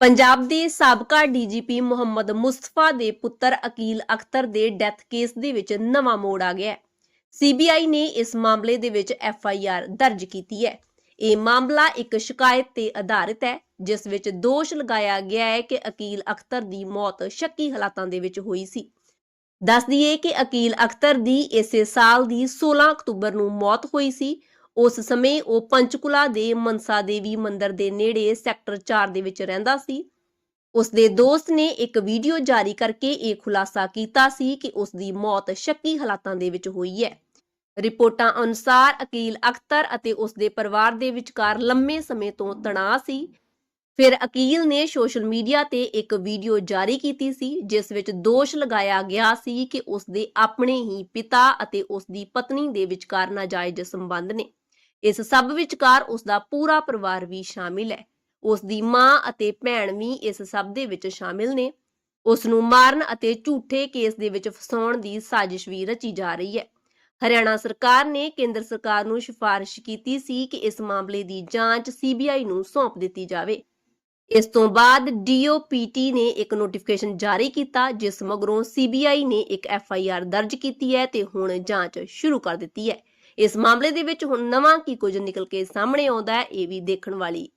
ਪੰਜਾਬ ਦੇ ਸਾਬਕਾ ਡੀਜੀਪੀ ਮੁਹੰਮਦ ਮੁਸਤਫਾ ਦੇ ਪੁੱਤਰ ਅਕੀਲ ਅਖਤਰ ਦੇ ਡੈਥ ਕੇਸ ਦੇ ਵਿੱਚ ਨਵਾਂ ਮੋੜ ਆ ਗਿਆ ਹੈ। ਸੀਬੀਆਈ ਨੇ ਇਸ ਮਾਮਲੇ ਦੇ ਵਿੱਚ ਐਫ ਆਈ ਆਰ ਦਰਜ ਕੀਤੀ ਹੈ। ਇਹ ਮਾਮਲਾ ਇੱਕ ਸ਼ਿਕਾਇਤ ਤੇ ਆਧਾਰਿਤ ਹੈ, ਜਿਸ ਵਿੱਚ ਦੋਸ਼ ਲਗਾਇਆ ਗਿਆ ਹੈ ਕਿ ਅਕੀਲ ਅਖਤਰ ਦੀ ਮੌਤ ਸ਼ੱਕੀ ਹਾਲਾਤਾਂ ਦੇ ਵਿੱਚ ਹੋਈ ਸੀ। ਦੱਸ ਦਈਏ ਕਿ ਅਕੀਲ ਅਖਤਰ ਦੀ ਇਸੇ ਸਾਲ ਦੀ 16 ਅਕਤੂਬਰ ਨੂੰ ਮੌਤ ਹੋਈ ਸੀ। ਉਸ ਸਮੇਂ ਉਹ ਪੰਚਕੁਲਾ ਦੇ ਮਨਸਾ ਦੇਵੀ ਮੰਦਿਰ ਦੇ ਨੇੜੇ ਸੈਕਟਰ 4 ਦੇ ਵਿੱਚ ਰਹਿੰਦਾ ਸੀ। ਉਸ ਦੇ ਦੋਸਤ ਨੇ ਇੱਕ ਵੀਡੀਓ ਜਾਰੀ ਕਰਕੇ ਇਹ ਖੁਲਾਸਾ ਕੀਤਾ ਸੀ ਕਿ ਉਸ ਦੀ ਮੌਤ ਸ਼ੱਕੀ ਹਾਲਾਤਾਂ ਦੇ ਵਿੱਚ ਹੋਈ ਹੈ। ਰਿਪੋਰਟਾਂ ਅਨੁਸਾਰ ਅਕੀਲ ਅਖਤਰ ਅਤੇ ਉਸ ਦੇ ਪਰਿਵਾਰ ਦੇ ਵਿਚਕਾਰ ਲੰਮੇ ਸਮੇਂ ਤੋਂ ਤਣਾਅ ਸੀ। ਫਿਰ ਅਕੀਲ ਨੇ ਸੋਸ਼ਲ ਮੀਡੀਆ ਤੇ ਇੱਕ ਵੀਡੀਓ ਜਾਰੀ ਕੀਤੀ ਸੀ, ਜਿਸ ਵਿੱਚ ਦੋਸ਼ ਲਗਾਇਆ ਗਿਆ ਸੀ ਕਿ ਉਸ ਦੇ ਆਪਣੇ ਹੀ ਪਿਤਾ ਅਤੇ ਉਸ ਦੀ ਪਤਨੀ ਦੇ ਵਿਚਕਾਰ ਨਾਜਾਇਜ਼ ਸੰਬੰਧ ਨੇ। ਇਸ ਸਭ ਵਿਚਕਾਰ ਉਸ ਦਾ ਪੂਰਾ ਪਰਿਵਾਰ ਵੀ ਸ਼ਾਮਿਲ ਹੈ। ਉਸ ਦੀ ਮਾਂ ਅਤੇ ਭੈਣ ਵੀ ਇਸ ਸਭ ਦੇ ਵਿੱਚ ਸ਼ਾਮਿਲ ਨੇ। ਉਸ ਨੂੰ ਮਾਰਨ ਅਤੇ ਝੂਠੇ ਕੇਸ ਦੇ ਵਿੱਚ ਫਸਾਉਣ ਦੀ ਸਾਜ਼ਿਸ਼ ਵੀ ਰਚੀ ਜਾ ਰਹੀ ਹੈ। ਹਰਿਆਣਾ ਸਰਕਾਰ ਨੇ ਕੇਂਦਰ ਸਰਕਾਰ ਨੂੰ ਸਿਫਾਰਿਸ਼ ਕੀਤੀ ਸੀ ਕਿ ਇਸ ਮਾਮਲੇ ਦੀ ਜਾਂਚ ਸੀਬੀਆਈ ਨੂੰ ਸੌਂਪ ਦਿੱਤੀ ਜਾਵੇ। ਇਸ ਤੋਂ ਬਾਅਦ ਡੀਓਪੀਟੀ ਨੇ ਇੱਕ ਨੋਟੀਫਿਕੇਸ਼ਨ ਜਾਰੀ ਕੀਤਾ, ਜਿਸ ਮਗਰੋਂ ਸੀਬੀਆਈ ਨੇ ਇੱਕ ਐਫਆਈਆਰ ਦਰਜ ਕੀਤੀ ਹੈ ਤੇ ਹੁਣ ਜਾਂਚ ਸ਼ੁਰੂ ਕਰ ਦਿੱਤੀ ਹੈ। ਇਸ ਮਾਮਲੇ ਦੇ ਵਿੱਚ ਹੁਣ ਨਵਾਂ ਕੀ ਕੁਝ ਨਿਕਲ ਕੇ ਸਾਹਮਣੇ ਆਉਂਦਾ ਹੈ, ਇਹ ਵੀ ਦੇਖਣ ਵਾਲੀ